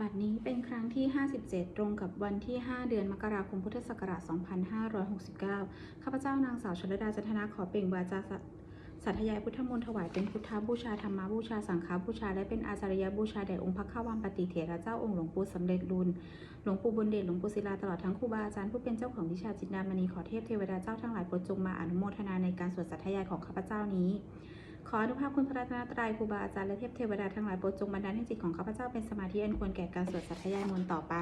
บัดนี้เป็นครั้งที่ 57 ตรงกับวันที่ 5 เดือนมกราคมพุทธศักราช 2569 ข้าพเจ้านางสาวชลดาจันทนาขอเปล่งวาจาสัทยายพุทธมนต์ถวายเป็นพุทธบูชาธรรมบูชาสังฆบูชา และเป็นอาจารยบูชาแด่องค์พระข้าวังปฏิเถระเจ้าองค์หลวงปู่สำเร็จรุนหลวงปู่บุญเดชหลวงปู่ศิลาตลอดทั้งครูบาอาจารย์ผู้เป็นเจ้าของวิชาจิตดามณีขอเทพเทวดาเจ้าทั้งหลายโปรดจงมาอนุโมทนาในการสวดสัทยายของข้าพเจ้านี้ ขออนุภาพคุณพระรัตนตรัยครูบาอาจารย์และเทพเทวดาทั้งหลายโปรดจงบันดาลให้จิตของข้าพเจ้าเป็นสมาธิอันควรแก่การสวดสัทธยายมนต์ต่อไป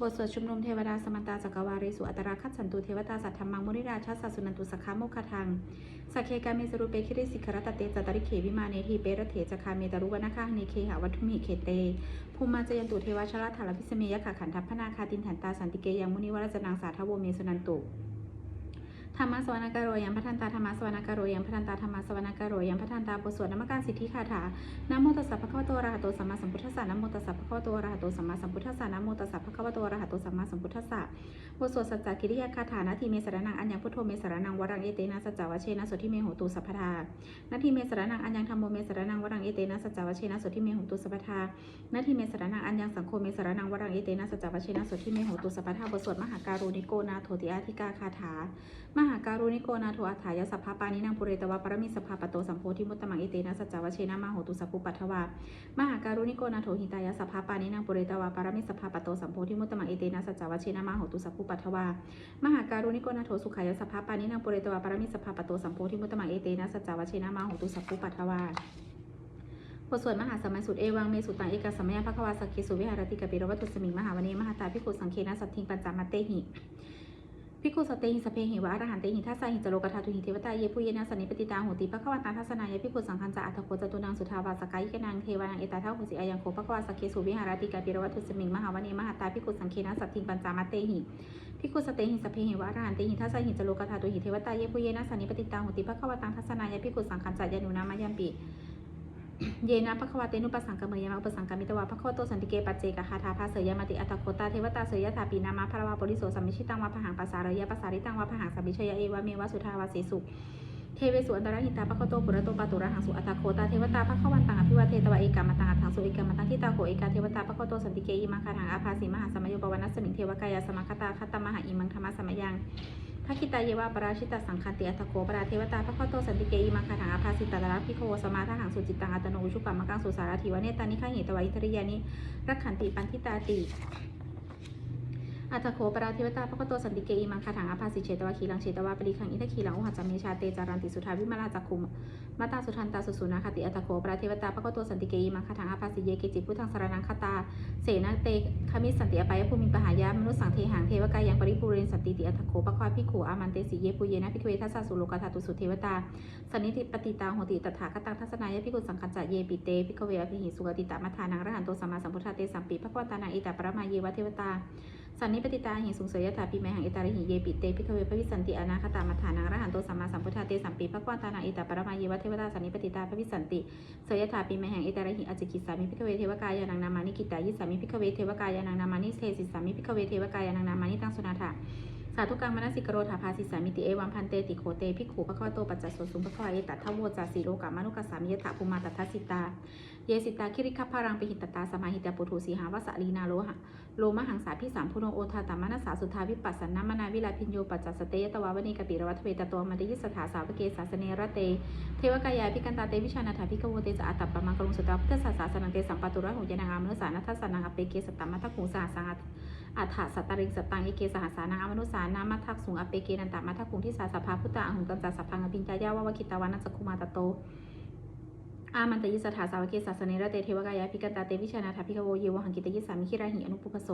บทสวดชุมนุมเทวดาสมันตาจักรวารีสุอัตราคัตสันตุเทวตาสัทธรรมังมุนิราชาสัสุนันตุสขาโมคคทังสักเคกามิสรุเปคิริสิกรตเตจตริเขวิมาเนทีเปรเถจคาเมตรุวนาคาเนเคหาวัตุมิเขเตภูมิมาจยันตุเทวชราธารพิสเมยขขันทัพพนาคาตินถันตาสันติเกยังมุนิวรจนังสาทโวเมสุนันตุ ธรรมสวนาการโรยังพัฒนตาธรรมสวนาการโรยังพัฒนตาธรรมสวนาการโรยังพัฒนตาบทสวดนมการสิทธิคาถานโมตัสสะภะคะวะโตอะระหะโตสัมมาสัมพุทธัสสะนโมตัสสะภะคะวะโตอะระหะโตสัมมาสัมพุทธัสสะนโมตัสสะภะคะวะโตอะระหะโตสัมมาสัมพุทธัสสะบทสวดสัจจกิริยาคาถานาทีเมสรนังอัญญังพุทโธเมสรนังวรังเอเตนะสัจจวเชนะสุทิเมโหตุสัพพทานาทีเมสรนังอัญญังธรรมโมเมสรนังวรังเอเตนะสัจจวเชนะสุทิเมโหตุสัพพทานาทีเมสรนังอัญญังสังโฆเมสรนังวรังเอเตนะสัจจวเชนะสุทิเมโหตุสัพพทาบทสวดมหาการุณิโกนาโทติอาธิกาคาถามหาการุณิโกนาโทอัฏฐายสัพพปานินางปุเรตวะปรมิสภาปโตสัมโพธิมุตตมังอิเตนะสัจจวเชนะมาโหตุสัพพุปัทวามหาการุณิโกนาโทหิตายสัพพปานินางปุเรตวะปรมิสภาปโตสัมโพธิมุตตมังอิเตนะสัจจวเชนะมาโหตุสัพพุปัทวามหาการุณิโกนาโทสุขายสัพพปานินางปุเรตวะปรมิสภาปโตสัมโพธิมุตตมังอิเตนะสัจจวเชนะมาโหตุสัพพุปัทวาบทสวดมหาสมัยสุดเอวังเมสุตังเอกสมัยภควาสกเคสุวิหารติกปิรวัตุสมิงมหาวเนมหาตาพิคุสังเคนะสัตถิงปัญจามเตหิ พิคุสเตหิสเพหิวะอรหันเตหิทัสสะหิจโลกธาตุหิเทวตาเยปุเยนะสันนิปติตาโหติภควาตาทัสนา ยพิคุสังคันจะอัตโคจตุนังสุทาวาสกายกนังเทวานังเอตาเท่าหุสิอายังโคภควาสักเคสุวิหารติกาปิรวัตุสมิงมหาวเนมหาตาพิคุสังเคนะสัตถิงปัญจามเตหิพิคุสเตหิสเพหิวะอรหันเตหิทัสสะหิจโลกธาตุหิเทวตาเยปุเยนะสันนิปติตาโหติภควาตังทัสนายพิคุสังคันจะยานุนามยัมปิ เยนะภควาเตนุปสังกเมยามาอุปสังกมิตวาภควโตสันติเกปัจเจกคาถาภาเสยมติอัตโคตาเทวตาเสยถาปีนามาภรวาปริโสสัมมิชิตังวาพหังปัสสารยะปัสสาริตังวาพหังสัมมิชยเอวะเมวะสุทาวาสีสุเทเวสุอันตรหิตาภควโตปุระโตปตุระหังสุอัตโคตาเทวตาภควันตังอภิวาเทตวะเอกามตังอัตถังสุเอกามตังทิตาโขเอกาเทวตาภควโตสันติเกอิมังคาถังอาภาสีมหาสมัยโยปวนัสสมิงเทวกายาสมัคตาคัตตมหาอิมังธรรมสมัยยัง พระคิตายวะปราชิตาสังคาติอัตโกปราเทวตาพระข้อโตสันติเกอิมังคาถังอาภาสิตาตระพิโคสมาทหังสุจิตตังอัตโนอุชุปปัมมังกังสุสารถิวเนตานิฆาเหตวาอิทริยานิรักขันติปันทิตาติ อัตโคปราเทวตาพระข้อโตสันติเกอิมังคาถังอภาสิเชตวะขีลังเชตวะปริขังอิทขีลังอุหัจจเมชาเตจารันติสุทาวิมาลาจักคุมมาตาสุทันตาสุสุนาคติอัตโคปราเทวตาพระข้อโตสันติเกอิมังคาถังอภาสิเยเกจิพุทธังสารนังคตา เสนาเตคามิสันติอปายภูมิปหายะมนุสสังเทหังเทวกายังปริภูเรนสันติติอัตโคปะควาพิขูอามันเตสีเยปุเยนะพิเวทัสสะสุโลกธาตุสุเทวตาสันนิติปฏิตาโหติตถาคตังทัศนายพิกุสังคัญจะเยปิเตพิกเวอภิหิสุกติตามัทานังระหันโตสัมมาสัมพุทธาเตสัมปิพระควตานังอิตาปรมาเยวะเทวตา สันนิปติตาหิสุงเสยถาปิเมหังอิตาริหิเยปิเตพิกเวพระวิสันติอนาคตามัทานังรหันโตสัมมาสัมพุทธาเตสัมปิพระควตานังอิตาปรมาเยวะเทวตาสันนิปติตาพระวิสันติเสยถาปีแมหังอิตาริหิอจิกิสามิพิกเวเทวกายานังนามานิกิตายิสามิพิกเวเทวกายานังนามานิเทสิสามิพิกเวเทวกายานังนามานิตังสุนาถาสาธุกังมนสิกโรธาภาสิสามิติเอวัมพันเตติโคเตพิกขูพระควโตปัจจสสุมพระควาเอตัททโวจาสีโลกามานุกัสามิยถาภูมาตัทธสิตาเยสิตาคิริคพารังปิหิตตาสมาหิตาปุถุสีหาวสาลีนาโลหะโลมหังสาพิสามพุโนโอทาตามานาสาสุทาวิปัสสนามนาวิลาพิญโยปัจจสเตยตวาวณีกปิรวัตเวตตัวมัติยิสถาสาวเกสาสเนระเต เทวกายาพิกันตาเตวิชานาถาพิกโวเตจอัตตปปมังกรุงสุตาพุทธศาสาสนังเตสัมปตุระหุยนางามนุสานัทสานังอเปเกสตตมัทธคุสาสังอัฏฐสัตตริงสตังเอเกสหสานังอมนุสานามัทักสุงอเปเกนันตมัทธคุงที่สาสภาพุทธะอหุงกัญจสัพพังอภิญญายาววคิตาวานัสคุมาตโต อามันตยิสถาสาวเกสาสเนระเตเทวกายาพิกันตาเตวิชานาถาพิกโวเยวหังกิตยิสามิคิราหิอนุปุปโส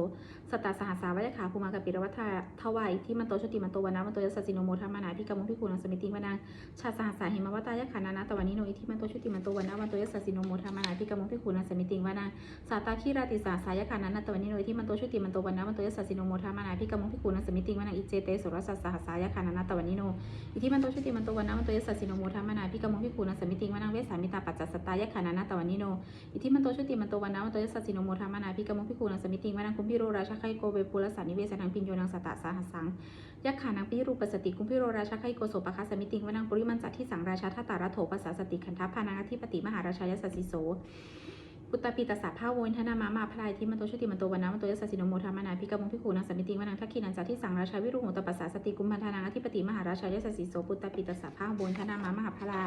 สตาสหสาวายขาภูมากปิรวัฏทวายที่มันโตชติมันโตวนามันโตยสสิโนโมธรรมนาพิกมุพิคูนังสมิติวนาชาสหสาหิมวัตายขานานาตวานิโนอิทิมันโตชติมันโตวนามันโตยสสิโนโมธรรมนาพิกมุพิคูนังสมิติวนาสาตาคิราติสาสายขานานาตวานิโนอิทิมันโตชติมันโตวนามันโตยสสิโนโมธรรมนาพิกมุพิคูนังสมิติวนาอิเจเตสุรสัสหสายขานานาตวานิโนอิทิมันโตชติมันโตวนนะมันโตยสัสิโนโมทัมมนาพิกามพิคูนัสสมิติวนังเวสามิตาปัจจสตายะขานานาตวันนิโน อิทิมันโตชุติมันโตวันนะมันโตยสัสสิโนโมทัมมานาพิกมุพิคูนังสมิติงวานังคุมพิโรราชาไคโกเวปุรสานิเวสนังพิญโยนังสตะสาหัสังยักขานังปิรูปสติคุมพิโรราชาไคโกโสปะคาสมิติงวานังปริมันจัตที่สังราชาทัตตาระโถปัสสาสติขันทัพพานังอธิปติมหาราชายสัสสิโส ปุตตปิตสสะภาโวนธนามามาพลายที่มันโตชุติมันโตวันนะมันโตยสสสิโนโมธรรมนาพิกมงพิขูนังสมิติวนังทักขีนันจาที่สังราชาวิรุโหตปัสสาสติกุมพันธานังอธิปติมหาราชายสสสิโสปุตตปิตสสะภาโวนธนามามหาพลา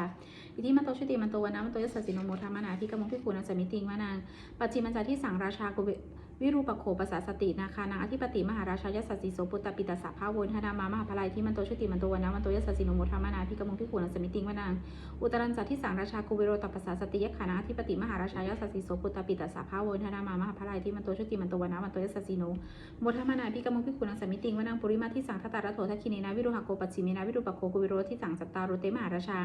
อิทิมันโตชุติมันโตวันนะมันโตยสสสิโนโมธรรมนาพิกมงพิขูนังสมมิติวนังปัจจิมันจาที่สังราชากุเวิรูปโขปัสสะสตินาคานังอธิปติมหาราชายสสสิโสปุตตปิตสสะภาโวนธนามามหาพลายที่มันโตชุติมันโตวันนะมันโตยสสสิโนโมธรรมนาพิกมงพิคูนังสมิติงวนังอุตรันจัตที่สังราชากุเวโรตปัสสสติยขานาธิปติมหาราชายสัสสิโสปุตตปิตสสะภาโวนธนามามหาพลายที่มันโตชุติมันโตวนามันโตยสัสสิโนโมทมานาพิกมงพิคุนังสมิติงวนังปุริมาที่สังทัตตาระโถทัคคินีนาวิรุหโกปัจฉิมีนาวิรุปโคกุเวโรที่สังจัตตาโรเตมหาราชา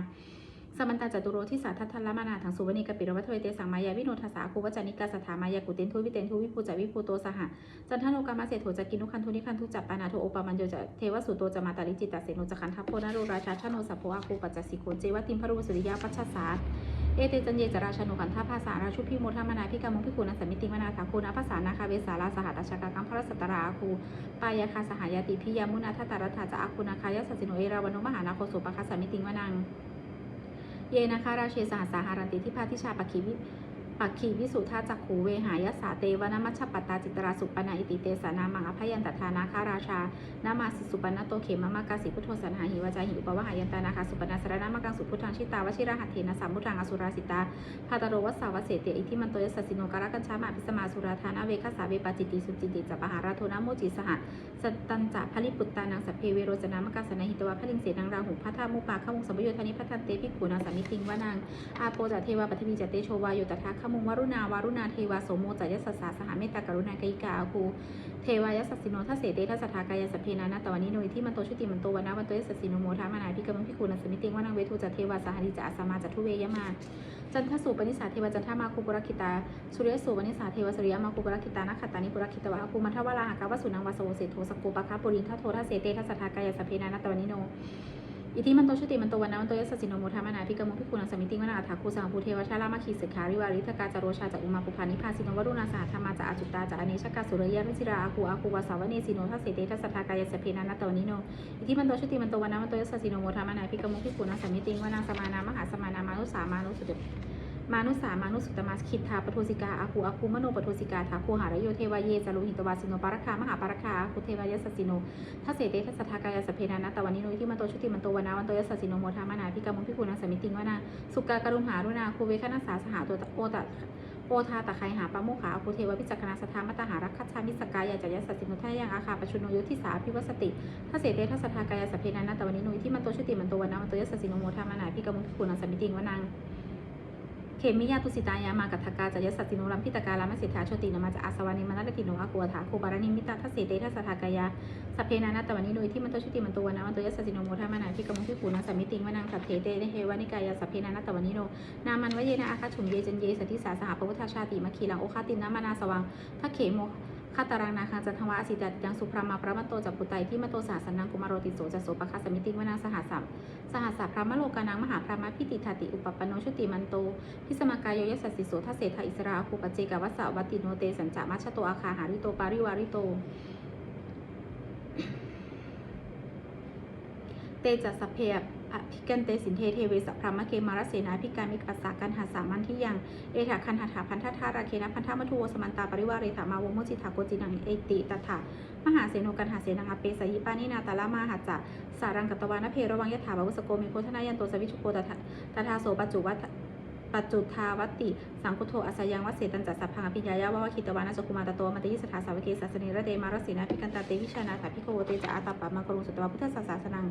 สมันตาจตุโรที่สาทัทธละมานาถังสุวรรณีกปิรวัตเวเตสังมายาวิโนทสาคูวจานิกาสถามายากุเตนทุวิเตนทุวิภูจาวิภูโตสหะจันทโนกามาเสโถจกินุคันทุนิคันทุจัปปานาโทโอปามันโยจะเทวสุโตจะมาตาลิจิตตเสโนจะคันทัพโพนาโรราชาชโนสัพโพอาคูปัจจสิโกเจวติมพรุสุริยาปัชชาสาเอเตจันเยจราชนุขันธาภาษาราชุพิโมทามนาพิกามงพิกุณสมิติมนาถาคูนาภาษานาคาเวสาราสหัตชกากัมพระสัตราอาคูปายาคาสหายติพิยามุนาทัตตารัฐาจะอาคูนาคายาสสิโนเอราวันุมหานาโคสุปคัสมิติวนัง เยนะคะ ราเชสหสาหารติทิพาทิชาปคิวิ ปักขีวิสุทธาจักขูเวหายสาเตวนมัชปัตตาจิตราสุปนาอิติเตสานามังอภยันตทานาคาราชานามาสิสุปนโตเขมมากาสิพุทโธสันหาหิวจาหิอุปวหายันตานาคาสุปนาสรนามังกังสุพุทธังชิตาวชิราหัตเถนะสัมมุทังอสุราสิตาพาตโรวัสสาวเสเตอิทิมันโตยสสสิโนการกัญชามาพิสมาสุราธานาเวคสาเวปาจิติสุจิติจัปหาราโทนาโมจิสหะสตันจะพลิปุตตานังสัพเพเวโรจนามกัสสนหิตวะพลิงเสนังราหุพัทธามุปาขมุงสมโยธานิพัทธเตภิกขุนาสามิติงวานังอาโปจะเทวาปัทวีจะเตโชวาโยตถาขมุงวรุณาวารุณาเทวาโสโมจะยสสสาสหเมตตากรุณากยิกาอาคูเทวายสสสิโนทัสเสเตทัสสทากายสัพเพนานาตวันนิโนที่มันโตชุติมันโตวนาวันโตยสสสิโนโมทามานาพิกรมพิคูนัสมิติงวานังเวทุจะเทวาสหริจาสมาจัตุเวยมาจันทสุปนิสาเทวจันทามาคุปุรคิตาสุริยสุปนิสาเทวสุริยมาคุปุรคิตานักขตานิปุรคิตวะอาคูมัทวาราหากาวสุนังวาโสเสโทสกโกปะคาปุรินทโททัสเสเตทัสสทากายสัพเพนานาตวันนิโน อิทิมันโตชุติมันโตวันนะมันโตยสสสิโนโมทามานาพิกมุพิกุณังสมิติวนาอัฐาคูสังภูเทวชาลามาคีสิกขาริวาริทกาจาโรชาจากอุมาปุพานิพาสินวรุณาสาธรรมาจาอาจุตตาจาอเนชกาสุรยารุจิราอาคูอาคูวาสาวเนสิโนทัสเสเตทัสสทากายสเพนานาตวนิโนอิทิมันโตชุติมันโตวันนะมันโตยสสสิโนโมทามานาพิกมุพิกุณังสมิติวนาสมานา มหาสมานามานุสามานุสุเด มานุสามานุสุตมาสคิดทาปโทสิกาอาคูอาคูมโนปโทสิกาถาคูหารโยเทวเยจารุหิตวาสิโนปารคามหาปารคาอาคูเทวายสสสิโนทัเสเตทัสทากายสเพนานาตวันนิโนอิทิมันโตชุติมันโตวนนะวันโตยสสสิโนโมทามานาพิกรมพิกุณังสมิติงวนาสุกากรุมหารุณาคูเวคณสาสหาตัวโอตะโอทาตะไคหาปะโมขาอาคูเทวพิจักนาสทามตหารักคัจฉามิสกายาจายสสสิโนทายังอาคาปชุโนยุทธิสาพิวสติทัเสเตทัสทากายสเพนานาตวันนิโนอิทิมันโตชุติมันโตวันนะวันโตยสสสิโนโมทามานาพิกรมพิกุณังสมิติวนา เขมิยาตุสิตายามากัทกาจายสัตตินุรัมพิตการามสิทธาโชตินมาจะอาสวานิมนัตติโนอากัวถาโคบารณิมิตาทัศเสเตทัสสทากายาสพเพนานาตวันนิโนยที่มันโตชุติมันโตวนามันโตยสัตติโนโมทามานาพิกมุขิปูนังสมิติงวนังสัพเพเตเฮวานิกายาสพเพนานาตวันนิโนนามันวเยนะอาคาชุมเยจันเยสัติสาสหปพุทธาชาติมะคีลังโอคาตินนามานาสวังทักเขโม คาตารังนาคังจันทวะอสิตัยังสุพรามาพระมโตจักปุไตที่มโตสาสนังกุมารโรติโสจัสโสปคาสมิติวนังสหัสสัมสหัสสพระมโลกานังมหาพระมพิติทาติอุปปโนชุติมันโต พิสมากายโยยสัสสิโสทัสเสทาอิสราคูปเจกวัสสะวัติโนเตสัญจามัชโตอาคาหาริโตปาริวาริโตเตจัสสพเพ อภิกันเตสินเทเทเวสพพรามเกมารเสนาภิการมิกัสสากันหาสามันที่ยัง เอถาคันหาถาพันธทาราเคนะพันธมัทุโวสมันตาปริวาเรถามาวโมจิถาโกจินังเอติตถามหาเสโนกันหาเสนังอเปสยิปานินาตาลามาหัจจะสารังกตวานเพระวังยถาบาวุสโกเมโคทนายันโตสวิชุโกตถาตถาโสปัจจุวัต ปัจจุทาวัติ สังคุโทอสยังวัสเสตันจัสสะพังอภิญญายาวะวะคิตวานาสกุมาตโตมัตยิสถาสาวเกสัสเนระเดมารสีนาภิกันตาเตวิชานาถาภิโวเตจะอาตาปะมังกรุงสุตวะพุทธศาสนัง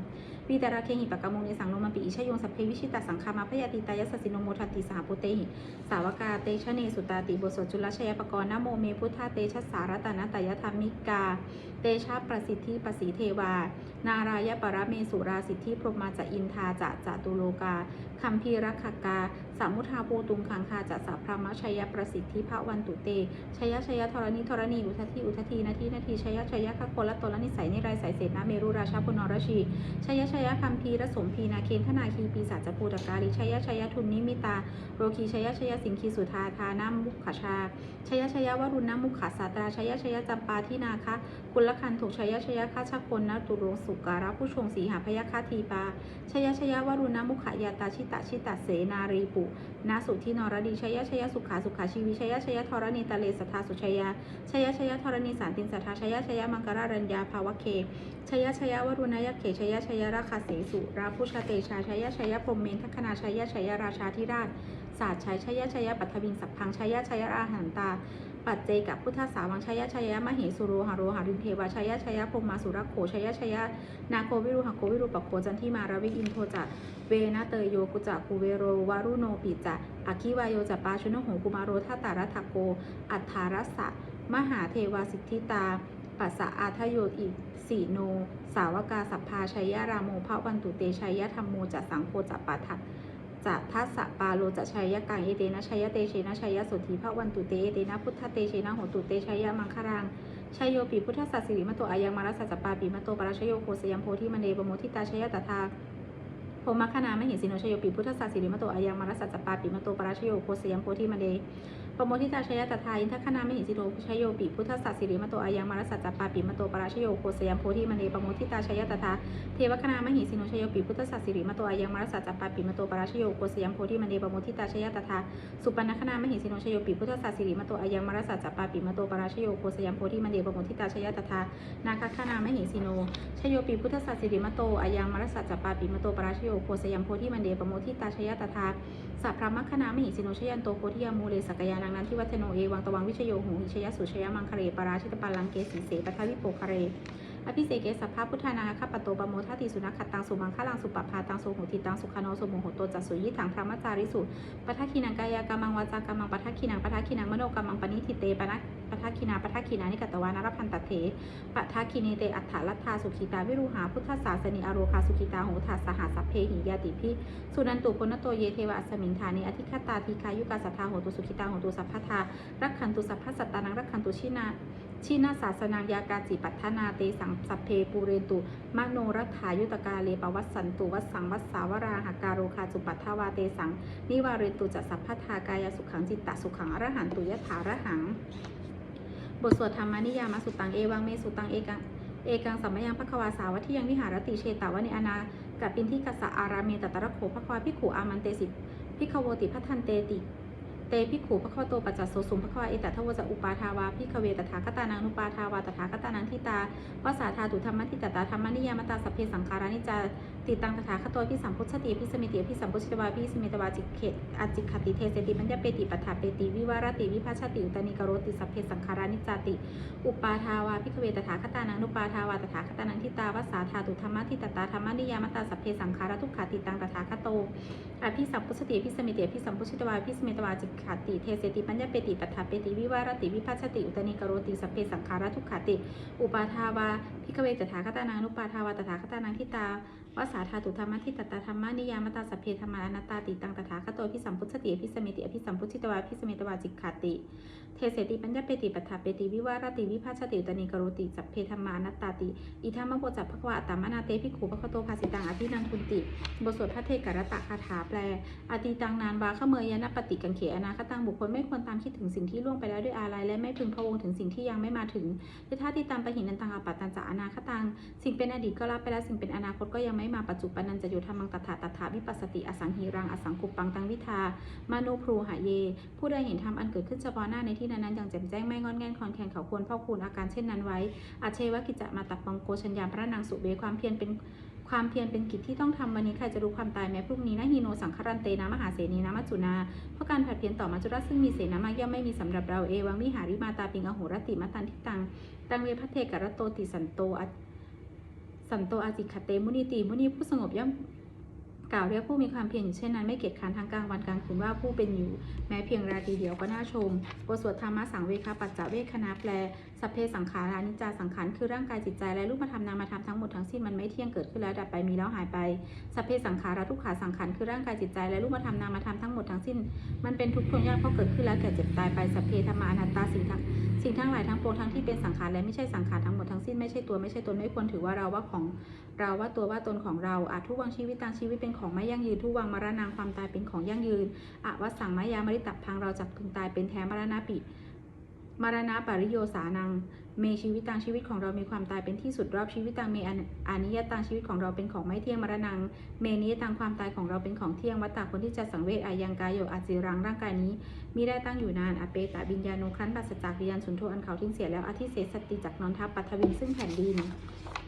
วีตาราเคหิปะกมุงเนสังโนมันปิอิชยงสัพเพวิชิตาสังคามาพยาติตายสสิโนโมทันติสหปุเตหิสาวกาเตชะเนสุตาติบสจุลชยปกรณ์นะโมเมพุทธาเตชะสารตนะตยธรรมิกา เตชะประสิทธิปสีเทวา นารายปรเมสุราสิทธิพรหมาจะอินทาจะจตุโลกาคัมพีรักขกาสามุทาภูตุงคังคาจะสัพพรหมชัยประสิทธิพระวันตุเตชยชยธรณีธรณีอุทธิอุทธีนาทีนาทีชยชยคโคละตละนิสัยนิไรสายเศษนาเมรุราชาพนรชีชยชยคัมพีรสมพีนาเคนธนาคีปีศาจภูตกาลิชยชยทุนนิมิตา โรคีชยชยสิงคีสุธาทานามุขชาชยชยวรุณนามุขสาตราชยชยจำปาที่นาคะ กุลคันถูกชยชยฆาชคนนตุรงสุการะผู้ชงสีหาพยาคาทีปาชยชยวรุณมุขยาตาชิตะชิตะเสนารีปุนาสุที่นรดีชยชยสุขาสุขาชีวิชยชยธรณีตะเลสทาสุชยาชยชยธรณีสารตินสัทธาชยชยมังกรารัญญาภาวะเคชยชยวรุณยเขชยชยราคาเสสุราพุชเตชาชยชยพรมเมนทัคณาชยชยราชาธิราชศาสตร์ชัยชยชยปัทวิงสัพพังชยชยอาหันตา ปัจเจกับพุทธสาวังชยชยะมเหสุโรหาโรหารินเทวาชยชยะพรหมาสุรโขชยชยะนาโควิรุหโควิรุปโคจันทิมาราวิอินโทจะเวนะเตยโยกุจักกุเวโรวารุโนปิจะอคิวายโยจะปาชุนโหกุมารโรทัตตารัตโก อัฏฐารัสสะมหาเทวาสิทธิตาปัสสะอาทโยอิสีโน สาวกาสัพพาชัยยรามโมภวันตุเตชัยยธรรมโมจะสังโฆจะปาทั จะทัสสะปาโลจะชัยยกังเอเตนะชัยยเตเชนะชัยยสุธีพระวันตุเตเอเตนะพุทธเตเชนะโหตุเตชัยยมังครังชัยโยปีพุทธสัสสิริมโตอายังมารัสสะจปาปีมโตปราชโยโคสยามโพธิมเนปโมทิตาชัยยตถาโพมัคคณามหิสิโนชัยโยปีพุทธสัสสิริมโตอายังมารัสสะจปาปีมโตปราชโยโคสยามโพธิมเน ปโมทิตาชยตถาอินทคณามหิสิโรชโยปิพุทธสัสสิริมโตอายังมารสัจจปาปิมโตปราชโยโคสยามโพธิมณีปโมทิตาชยตถาเทวคณามหิสิโนชโยปิพุทธสัสสิริมโตอายังมารสัจจปาปิมโตปราชโยโคสยามโพธิมณีปโมทิตาชยตถาสุปนคณามหิสิโนชโยปิพุทธสัสสิริมโตอายังมารสัจจปาปิมโตปราชโยโคสยามโพธิมณีปโมทิตาชยตถานาคคณามหิสิโนชโยปิพุทธสัสสิริมโตอายังมารสัจจปาปิมโตปราชโยโคสยามโพธิมณีปโมทิตาชยตถาสัพพมัคคณามหิสิโนชยันโตโพธิยามูเลสกยานงนันทิวัฒโนเอวังตวังวิชโยหูหิชยสุชยมังคเรปราชิตปัลลังเกสีเสปทวิโปคเร อภิเสเกสัพพะพุทธานาคปโตปโมทัติสุนัขขัดตังสุมังคลังสุปปาตังสุโหติตังสุขโนสุโมโหโตจัสสุยิถังพระมัจจาริสุปทักขินังกายากรรมังวาจากรรมังปทักขินังปทักขินังมโนกรรมังปณิทิเตปนะปทักขินาปทักขินานิกตวานรพันตเถปทักขิเนเตอัฏฐลัทธาสุขิตาวิรูหาพุทธศาสนิอโรคาสุขิตาโหทัสสหัสสัพเพหิยาติพิสุนันตุพนโตเยเทวะอัสมิงธานิอธิคตาทีคายุกาสัทธาโหตุสุขิตาโหตุสัพพทารักขันตุสัพพสัตตานังรักขันตุชินา ชีนาศาสนางยากาจิปัฏฐนาเตสังสัพเพปูเรนตุมโนรัฐายุตกาเลปวัสสันตุวัสสังวัสสาวราหาการโรคาจุปัฏฐาวาเตสัง นิวาเรนตุจัสสัพพทากายสุขังจิตตสุขังอรหันตุยถาระหัง บทสวดธรรมานิยามสุตังเอวังเมสุตังเอกังเอกังสัมมยังพระควาสาวัที่ยังวิหารติเชตาวะเนอนากับปินที่กัสสะอาราเมตตระโขพระควาพิขูอามันเตสิพิขโวติพัทันเตติ เตพิขูพระข้อโตปัจจัสโสสุมพระควาเอตัทวจะอุปาทาวาพิกเวตถาคตานังนุปาทาวาตถาคตานังทิตาวสาธาตุธรรมทิตตาธรรมนิยามตาสัพเพสังขารานิจาติตังตถาคตโตพิสัมพุชติพิสมิติพิสัมพุชตวาพิสมิตวาจิเขตอจิคติเทเสติมัญญเปติปัฏฐาเปติวิวารติวิภาชติอุตนิกรติสัพเพสังขารานิจาติ อุปาทาวาพิกเวตถาคตานังนุปาทาวาตถาคตานังทิตาวสาธาตุธรรมทิตตาธรรมนิยามตาสัพเพสังขาราทุกขาติตังตถาคโต อภิสัมพุสติอภิสมิติอภิสัมพุชิตวาอภิสมิตวาจิกขติเทเสติปัญญาเปติปัฏฐาเปติวิวารติวิภัชติอุตนิกโรติสัพเพสังขาระทุกขติ อุปาทาวาพิกเวตถาคตานังนุปาทาวาตถาคตานังทิตา วสาธาตุธรรมทิตตธรรมนิยามตาสเพธรรมานัตตาติตังตถาคโตอภิสัมพุชติอภิสมิติอภิสัมพุชิตวาอภิสมิตวาจิกขติ เทเสติปัญญาเปติปัฏฐาเปติวิวารติวิภาชติอุตนิกโรติสัพเพธรรมานัตตาติ อิทัมมะโพจัพพะควาตามนาเตพิขุพะคโตภาสิตังอภินันทุนติบทสวดพระเทกรตะคาถาแปลอติตังนานวาขเมยยนปฏิกังเขอนาคตังบุคคลไม่ควรตามคิดถึงสิ่งที่ล่วงไปแล้วด้วยอาลัยและไม่พึงพะวงถึงสิ่งที่ยังไม่มาถึงยท่าที่ตามปหินันตังอปัตตันจะอนาคตัง สิ่งเป็นอดีตก็รับไปแล้วสิ่งเป็นอนาคตก็ยังไม่ไม่มาปัจจุบันนันจะอยู่ธรรมังตถาตถาวิปัสสติอสังหีรังอสังกุปปังตังวิทามานุพรูหะเย ผู้ใดเห็นธรรมอันเกิดขึ้นเฉพาะหน้าในที่นั้นๆอย่างแจ่มแจ้งไม่งอนแง่นคอนแคนเขาควรพ่อคูณอาการเช่นนั้นไว้อาเชวกิจจะมาตับปังโกชัญญาพระนางสุเบความเพียรเป็นความเพียรเป็นกิจที่ต้องทำวันนี้ใครจะรู้ความตายแม้พรุ่งนี้นะฮีโนสังคารันเตนะมหาเสนีนะมัจจุนา เพราะการผัดเพียรต่อมัจจุราซึ่งมีเสนามากย่อมไม่มีสำหรับเราเอวังวิหาริมาตาปิงอโหรติมัตตันทิตังตังเวพัเทกรโตติสันโตอ สันโตอาจิคเตมุนิติมุนีผู้สงบย่อมกล่าวเรียกผู้มีความเพียรอยู่เช่นนั้นไม่เกียจค้านทางกลางวันกลางคืนว่าผู้เป็นอยู่ แม้เพียงราตรีเดียวก็น่าชมบทสวดธรรมะสังเวคาปัจจเวคณะแปลสัพเพสังขารานิจจาสังขารคือร่างกายจิตใจและรูปธรรมนามธรรมทั้งหมดทั้งสิ้นมันไม่เที่ยงเกิดขึ้นแล้วดับไปมีแล้วหายไปสัพเพสังขาราทุกขาสังขารคือร่างกายจิตใจและรูปธรรมนามธรรมทั้งหมดทั้งสิ้น มันเป็นทุกข์ทนยากเพราะเกิดขึ้นแล้วแก่เจ็บตายไปสัพเพธรรมานัตตาสิ่งทั้งสิ่งทั้งหลายทั้งปวงทั้งที่เป็นสังขารและไม่ใช่สังขารทั้งหมดทั้งสิ้นไม่ใช่ตัวไม่ใช่ตนไม่ควรถือว่าเราว่าของเราว่าตัวว่าตนของเราอาจทุกวังชีวิตต่างชีวิตเป็นของไม่ยั่งยืนทุกวังมรณะความตายเป็นของยั่งยืนอวัสังมายามริตับพังเราจับพึงตายเป็นแท้มรณะปิ มรณะปริโยสานัง เมชีวิตตังชีวิตของเรามีความตายเป็นที่สุดรอบชีวิตตังเมอานิยตังชีวิตของเราเป็นของไม่เที่ยงมรณัง เมนิยตังความตายของเราเป็นของเที่ยงวัตตาคนที่จะสังเวชอายังกายโยอาจิรังร่างกายนี้มิได้ตั้งอยู่นานอเปตะบิญญาโนครั้นปัสจากวิญญาณสุนโทอันเขาทิ้งเสียแล้วอธิเสสติจากนอนทับปัทวินซึ่งแผ่นดิน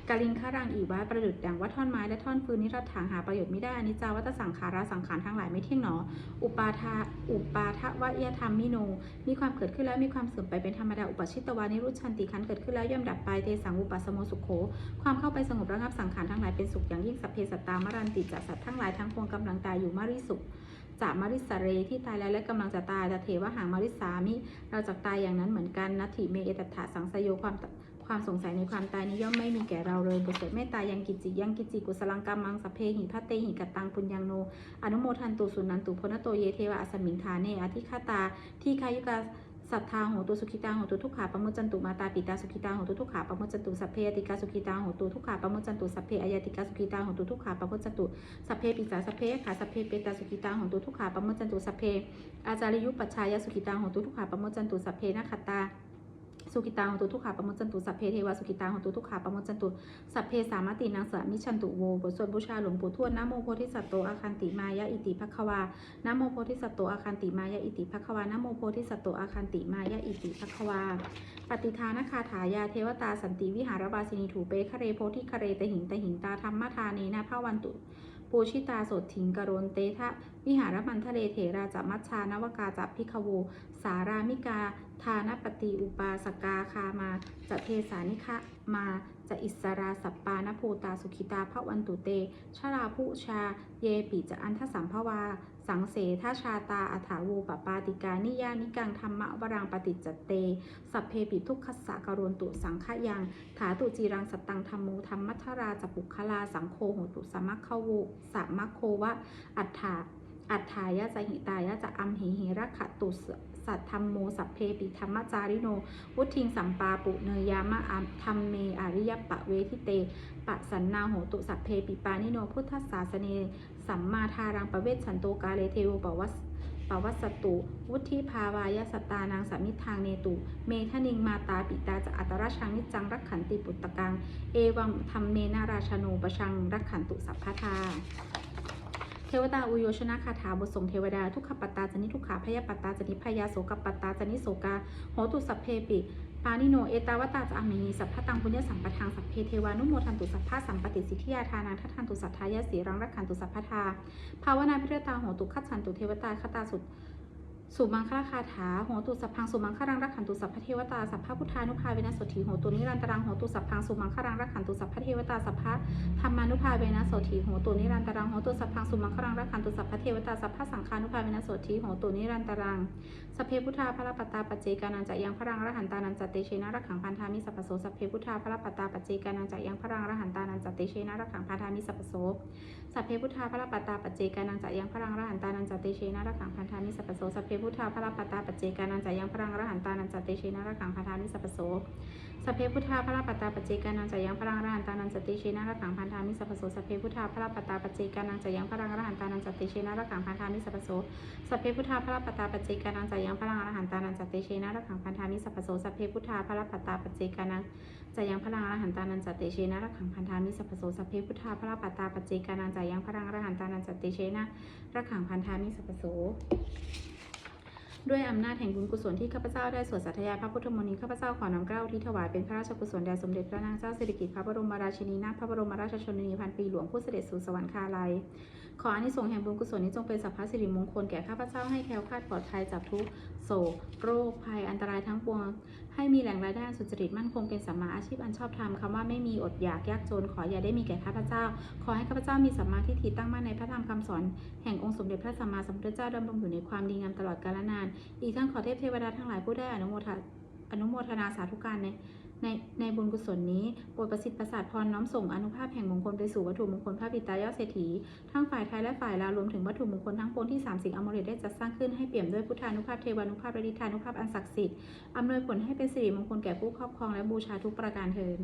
กาลิงคารังอีวาประดุดดังว่าท่อนไม้และท่อนฟืนนิรัตถางหาประโยชน์ไม่ได้อนิจจาวัตสังขาราสังขารทั้งหลายไม่เที่ยงหนอ อุปาทาอุปาทวะเยธรรมมิโน มีความเกิดขึ้นแล้วมีความเสื่อมไปเป็นธรรมดาอุปชิตวานิรุชันติขันเกิดขึ้นแล้วย่อมดับไปเทสังอุปสสโมสุขโข ความเข้าไปสงบระงับสังขารทั้งหลายเป็นสุขอย่างยิ่งสัพเพสัตตามรันติจักสัตว์ทั้งหลายทั้งปวงกำลังตายอยู่มาริสุขจากมาริสเรที่ตายแล้วและกำลังจะตายจะเทวหางมาริสามิ เราจะตายอย่างนั้นเหมือนกันนัตถิเมเอตถาสังสโยความ ความสงสัยในความตายนี้ย่อมไม่มีแก่เราเลยบทสวดเมตตายังกิจิยังกิจิกุสลังกามังสเพหิพัตเตหิกตังปุญญังโน อนุโมทันตุสุนันตุพนโตเยเทวะอสมิงทาเนอธิคาตา ที่คายุกาสัทธาโหตุสุขิตาโหตุทุกขาปมุจจันตุมาตาปิตาสุขิตาโหตุทุกขาปมุจจันตุสัพเพอติกาสุขิตาโหตุทุกขาปมุจจันตุสัพเพอายติกาสุขิตาโหตุทุกขาปมุจจันตุสัพเพปิจาสัพเพขาสัพเพเปตาสุขิตาโหตุทุกขาปะมุจันตุสัพเพอาจาริยุปัชชายสุขิตาโหตุทุกขาปมุจจันตุสัพเพนะขัตตา สุกิตาหตุทุกขาปมุจจันตุสัพเพเทวาสุกิตาหตุทุกขาปมุจจันตุสัพเพสามตินางสามิชันตุโวบทสวดบูชาหลวงปู่ทวดนะโมโพธิสัตโตอาคันติมายะอิติภควานะโมโพธิสัตโตอาคันติมายะอิติภควานะโมโพธิสัตโตอาคันติมายะอิติภควา ปฏิทานคาถายาเทวตาสันติวิหารวาสินีถูเปคะเรโพธิคะเรตหิงตหิงตาธรรมทาเนนะพระวันตุปูชิตาสดถิงกรนเตทะวิหารมันทะเลเถราจะมัชชานวกาจะพิคโว สารามิกา ทานปฏิอุปาสกาคามาจะเทสานิคะมาจะอิสราสัปปานภูตาสุขิตาพระวันตุเต ชราผู้ชา เยปิจะอันทสัมภวา สังเสทาชาตาอัฐาวูปปาติกานิยานิกังธรรมะวรังปฏิจจเต สัพเพปิทุกขสะกรวนตุสังขยัง ถาตุจีรังสตังธรรมูธรรมัทราจปุคลาสังโฆโหตุสัมมัคโวสัมมัคโควะอัฏฐาอัฏฐายะจะหิตายะจะอัมหิหิรักขตุส สัทธรรมโมสัพเพปิธรรมจาริโน วุทิงสัมปาปุเนยามะอัมธรรมเมอริยปะเวทิเต ปะสันนาโหตุสัพเพปิปานิโน พุทธศาสเนสัมมาทารังประเวชฉันโตกาเลเทวปวัสปวัสตุ วุธิภาวายสตานางสามิทางเนตุ เมทนิงมาตาปิตาจะอัตราชังนิจจังรักขันติปุตตะกัง เอวังธรรมเมนาราชโนปชังรักขันตุสัพพทา เทวตาอุโยชนะคาถาบทส่งเทวดาทุกขปัตตาจนิทุกขาพยาปัตตาจนิพยาโสกปัตตาจนิโสกาโหตุสัพเพปิปานิโนเอตาวตาจะอามินีสัพพะตังพุญญสัมปทางสัพเพเทวานุโมทันตุสัพพะสัมปติสิทธิยาทานังทัทันตุสัทธายาสีรังรักขันตุสัพพทาภาวนาพิรตาโหตุขัดฉันตุเทวตาคตาสุด สุมังคลาคาถาโหตุสัพพังสุมังคลังรักขันตุสัพพเทวตาสัพพะพุทธานุภาเวนะโสถีโหตุนิรันตรังโหตุสัพพังสุมังคลังรักขันตุสัพพเทวตาสัพพะธรรมานุภาเวนะโสถีโหตุนิรันตรังโหตุสัพพังสุมังคลังรักขันตุสัพพเทวตาสัพพะสังฆานุภาเวนะโสถีโหตุนิรันตรังสัพเพพุทธาพระปัตตาปัจเจกานันจะยังพรังรหันตานันจเตเชนะรักขังพันธามิสัพโสสัพเพพุทธาพระปัตตาปัจเจกานันจะยังพรังรหันตานันจเตเชนะรักขังพันธามิสัพโส สัพเพพุทธาพระปัตตาปัจเจกานังจะยังพรังรหันตานันจเตเชนะระขังพันธานิสัพพโสสัพเพพุทธาพระปัตตาปัจเจกานังจะยังพรังรหันตานันจเตเชนะระขังพันธานิสัพพโส สัพเพพุทธาพระปัตตาปจเจกานังจะยังพรังรหันตานันจเตเชนะระขังพันธานิสัพพโสสัพเพพุทธาพระปัตตาปจเจกานังจะยังพรังรหันตานันจเตเชนะระขังพันธานิสัพพโสสัพเพพุทธาพระปัตตาปจเจกานังจะยังพรังรหันตานันจเตเชนะระขังพันธานิสัพโสสเพพุทธาพระปัตตาปเจกานังจะยังพลังรหันตานันจตเตเชนะระขังพันธามิสัพพโสสัพเพพุทธาพระปัตตาปจเจกานันจะยังพลังรหันตานันจตเตเชนะระขังพันธามิสัพพโส ด้วยอำนาจแห่งบุญกุศลที่ข้าพเจ้าได้สวดสัตยาพระพุทธมนต์ข้าพเจ้าขอน้อมเกล้าที่ถวายเป็นพระราชกุศลแด่สมเด็จพระนางเจ้าสิริกิติ์พระบรมราชินีนาถพระบรมราชชนนีพันปีหลวงผู้เสด็จสู่สวรรคาลัยขออานิสงส์แห่งบุญกุศลนี้จงเป็นสัพพะสิริมงคลแก่ข้าพเจ้าให้แคล้วคลาดปลอดภัยจากทุกโศกโรคภัยอันตรายทั้งปวง ให้มีแหล่งรายได้สุจริตมั่นคงเป็นสัมมาอาชีพอันชอบธรรมคำว่าไม่มีอดอยากยากจนขออย่าได้มีแก่ข้าพเจ้า ขอให้ข้าพเจ้ามีสัมมาทิฏฐิตั้งมั่นในพระธรรมคำสอน แห่งองค์สมเด็จพระสัมมาสัมพุทธเจ้าดำรงอยู่ในความดีงามตลอดกาลนาน อีกทั้งขอเทพเทวดาทั้งหลายผู้ได้อนุโมทอนุโมทนาสาธุการใน ในในบุญกุศลนี้โปรดประสิทธิ์ประสาทพรน้อมส่งอนุภาพแห่งมงคลไปสู่วัตถุมงคลพระปิตายอดเศรษฐีทั้งฝ่ายไทยและฝ่ายลาวรวมถึงวัตถุมงคลทั้งปวงที่สามสิ่งอมฤตได้จัดสร้างขึ้นให้เปี่ยมด้วยพุทธานุภาพเทวานุภาพและดิธานุภาพอันศักดิ์สิทธิ์อำนวยผลให้เป็นสิริมงคลแก่ผู้ครอบครองและบูชาทุกประการเทิน